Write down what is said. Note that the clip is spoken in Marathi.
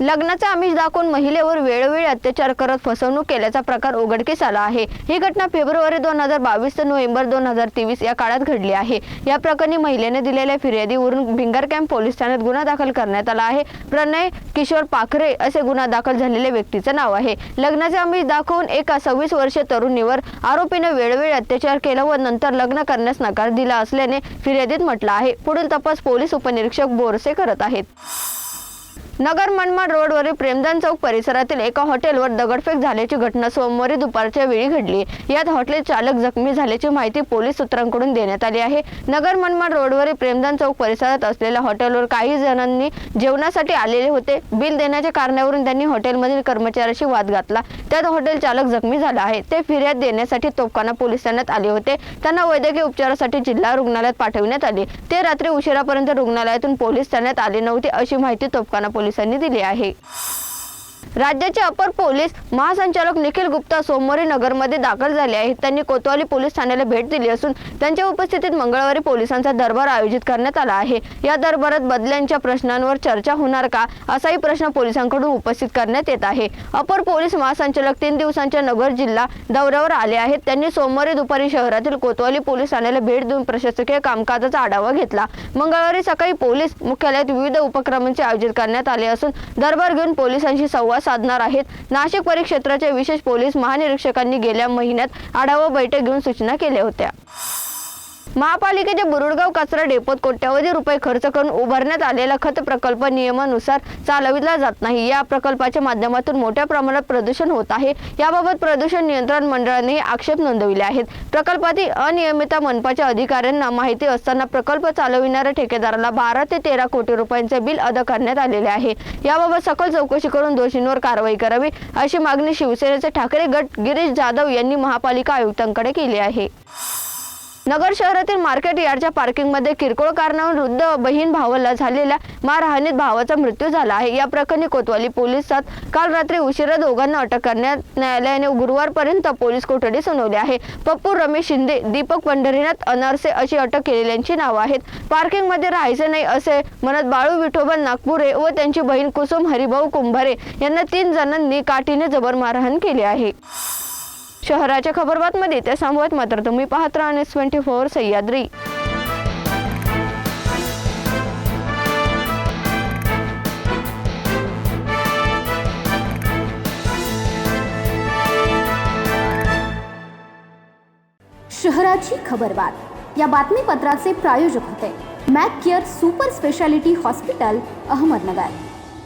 लग्नाचे आमिष दाखवून महिलेवर वेळोवेळी अत्याचार करत फसवणूक केल्याचा प्रकार उघडकीस आला आहे. ही घटना फेब्रुवारी दोन हजार बावीस ते नोव्हेंबर दोन हजार तेवीस या काळात घडली आहे. या प्रकरणी महिलेने दिलेल्या फिर्यादीवरून भिंगर कॅम्प पोलीस ठाण्यात गुन्हा दाखल करण्यात आला आहे. प्रणय किशोर पाखरे असे गुन्हा दाखल झालेल्या व्यक्तीचं नाव आहे. लग्नाचे आमिष दाखवून एका सव्वीस वर्षीय तरुणीवर आरोपीने वेळोवेळी अत्याचार केला व नंतर लग्न करण्यास नकार दिला असल्याने फिर्यादीत म्हटलं आहे. पुढील तपास पोलीस उपनिरीक्षक बोरसे करत आहेत. नगर मनमाड रोडवरील प्रेमदान चौक परिसरातील एका हॉटेलवर दगडफेक झाल्याची घटना सोमवारी दुपारच्या वेळी घडली. यात हॉटेल चालक जखमी झाल्याची माहिती पोलीस सूत्रांकडून देण्यात आली आहे. नगर मनमाड रोडवरील प्रेमदान चौक परिसरात असलेल्या हॉटेलवर काही जणांनी जेवणासाठी आलेले होते. बिल देण्याच्या कारणावरून त्यांनी हॉटेलमधील कर्मचाऱ्याशी वाद घातला. त्यात हॉटेल चालक जखमी झाला आहे. ते फिर्याद देण्यासाठी तोफखाना पोलीस ठाण्यात आले होते. त्यांना वैद्यकीय उपचारासाठी जिल्हा रुग्णालयात पाठवण्यात आले. ते रात्री उशिरापर्यंत रुग्णालयातून पोलीस ठाण्यात आले नव्हते अशी माहिती तोफखाना पोलिसांनी दिली आहे. राज्याचे अपर पोलीस महासंचालक निखिल गुप्ता सोमवारी नगरमध्ये दाखल झाले आहेत. त्यांनी कोतवाली पोलीस ठाण्याला भेट दिली असून त्यांच्या उपस्थितीत मंगळवारी पोलिसांचा दरबार आयोजित करण्यात आला आहे. या दरबारात बदल्यांच्या प्रश्नांवर चर्चा होणार का असाही प्रश्न पोलिसांकडून उपस्थित करण्यात येत आहे. अपर पोलीस महासंचालक तीन दिवसांच्या नगर जिल्हा दौऱ्यावर आले आहेत. त्यांनी सोमवारी दुपारी शहरातील कोतवाली पोलीस ठाण्याला भेट देऊन प्रशासकीय कामकाजाचा आढावा घेतला. मंगळवारी सकाळी पोलीस मुख्यालयात विविध उपक्रमांचे आयोजित करण्यात आले असून दरबार घेऊन पोलिसांशी संवाद साधणार आहेत. नाशिक परिक्षेत्राचे विशेष पोलीस महानिरीक्षकांनी गेल्या महिन्यात आढावा बैठक घेऊन सूचना केल्या होत्या. महापालिकेच्या बुरुडगाव कचरा डेपोत कोट्यवधी रुपये खर्च करून उभारण्यात आलेला खत प्रकल्प नियमानुसार चालविला जात नाही. या प्रकल्पाच्या माध्यमातून मोठ्या प्रमाणात प्रदूषण होत आहे. याबाबत प्रदूषण नियंत्रण मंडळाने आक्षेप नोंदविले आहेत. प्रकल्पातील अनियमितता मनपाच्या अधिकाऱ्यांना माहिती असताना प्रकल्प चालविणाऱ्या ठेकेदाराला बारा ते तेरा कोटी रुपयांचे बिल अदा करण्यात आलेले आहे. याबाबत सखोल चौकशी करून दोषींवर कारवाई करावी अशी मागणी शिवसेनेचे ठाकरे गट गिरीश जाधव यांनी महापालिका आयुक्तांकडे केली आहे. नगर शहरातील मार्केट यार्डच्या पार्किंगमध्ये किरकोळ कारणावरून वृद्ध बहीण भावाला झालेल्या मारहाणीत भावाचा मृत्यू झाला आहे. या प्रकरणी कोतवाली पोलिसात काल रात्री उशिरा दोघांना अटक करण्यात न्यायालयाने गुरुवारपर्यंत पोलीस कोठडी सुनावली आहे. पप्पू रमेश शिंदे दीपक पंढरीनाथ अनारसे अशी अटक केलेल्यांची नावं आहेत. पार्किंगमध्ये राहायचे नाही असे म्हणत बाळू विठोबा नागपुरे व त्यांची बहीण कुसुम हरिभाऊ कुंभारे यांना तीन जणांनी काठीने जबर मारहाण केली आहे. शहराच्या खबरबातमध्ये ते सांगत मात्र तुम्ही पाहत राहा ट्वेंटी फोर सह्याद्री. शहराची खबरबात. या बातमीपत्राचे प्रायोजक होते. Mac care super speciality hospital Ahmednagar.